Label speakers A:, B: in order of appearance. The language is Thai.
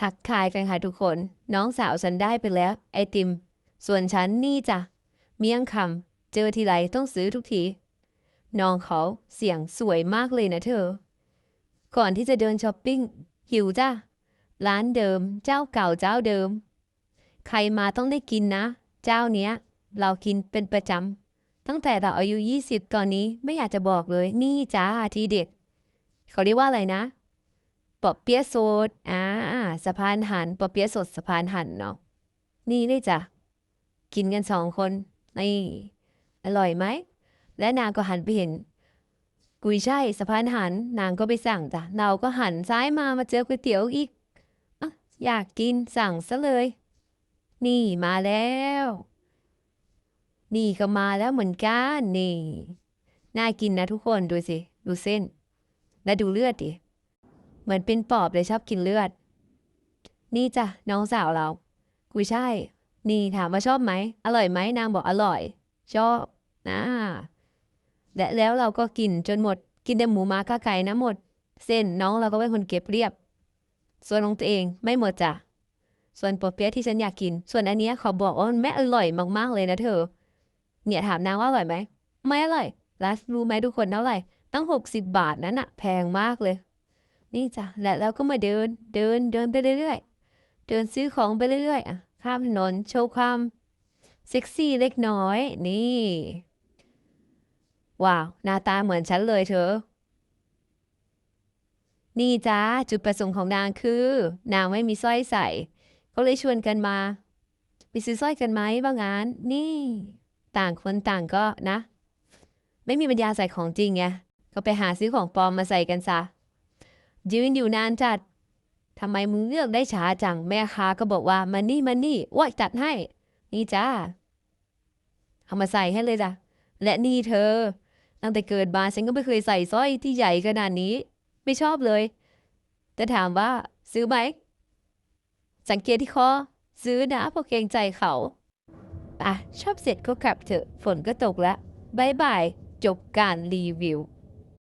A: ทักทายกันค่ะทุกคน น้องสาวฉันได้ไปแล้ว ไอติม ส่วนฉันนี่จ้ะเมี่ยงคำเจอทีไรต้องซื้อทุกที น้องเขาเสียงสวยมากเลยนะเธอ ก่อนที่จะเดินช้อปปิ้ง หิวจ้ะร้านเดิม เจ้าเก่าเจ้าเดิม ใครมาต้องได้กินนะ เจ้าเนี้ย เรากินเป็นประจำตั้งแต่เราอายุ 20 ตอนนี้ไม่อยากจะบอกเลย นี่จ้าทีเด็ด เขาเรียกว่าอะไรนะ ปอเปี๊ยะสดอ่าสะพานหันปอเปี๊ยะสดสะพานหันเนาะนี่เลยจ้ะกินกันสองคนนี่อร่อยไหม และนางก็หันไปเห็น กุยช่ายสะพานหัน นางก็ไปสั่งจ้ะเราก็หันซ้ายมามาเจอก๋วยเตี๋ยวอีกอะอยากกินสั่งซะเลย นี่มาแล้ว นี่ก็มาแล้วเหมือนกันนี่ น่ากินนะทุกคนดูสิ ดูเส้น และดูเลือดดิ เหมือนเป็นปอบเลยชอบกินเลือด นี่จ้ะน้องสาวเรา กุยช่ายนี่ถามว่าชอบไหม อร่อยไหมนางบอกอร่อย ชอบนะและแล้วเราก็กินจนหมด กินแต่หมูม้าก้าไก่นะหมด เส้นน้องเราก็เป็นคนเก็บเรียบ ส่วนของตัวเองไม่หมดจ้ะ ส่วนปอเปี๊ยะที่ฉันอยากกิน ส่วนอันนี้ขอบอกว่ามันไม่อร่อยมากๆเลยนะเธอ เนี่ยถามนางว่าอร่อยไหม ไม่อร่อยแล้วรู้ไหมทุกคนเท่าไหร่ตั้งหกสิบบาทนั้นอะแพงมากเลย นี่จ้ะและเราก็มาเดินเดินเดินไปเรื่อยๆ เดินซื้อของไปเรื่อยๆอะข้ามถนนโชว์ความเซ็กซี่เล็กน้อยนี่ว้าวหน้าตาเหมือนฉันเลยเธอ นี่จ้าจุดประสงค์ของนางคือ นางไม่มีสร้อยใส่ก็เลยชวนกันมา ไปซื้อสร้อยกันไหมว่างั้นนี่ ต่างคนต่างก็นะ ไม่มีปัญญาใส่ของจริงไงก็ไปหาซื้อของปลอมมาใส่กันซะ ยืนอยู่นานจัดทำไมมึงเลือกได้ช้าจัง แม่ค้าก็บอกว่ามานี่มานี่ว่าจัดให้ นี่จ้า เอามาใส่ให้เลยจ้ะ และนี่เธอ ตั้งแต่เกิดมาฉันก็ไม่เคยใส่สร้อยที่ใหญ่ขนาดนี้ ไม่ชอบเลย แต่ถามว่าซื้อไหม สังเกตที่คอ ซื้อนะเพราะเกรงใจเขา อะ ชอบเสร็จก็กลับเถอะ ฝนก็ตกแล้วบายบาย จบการรีวิว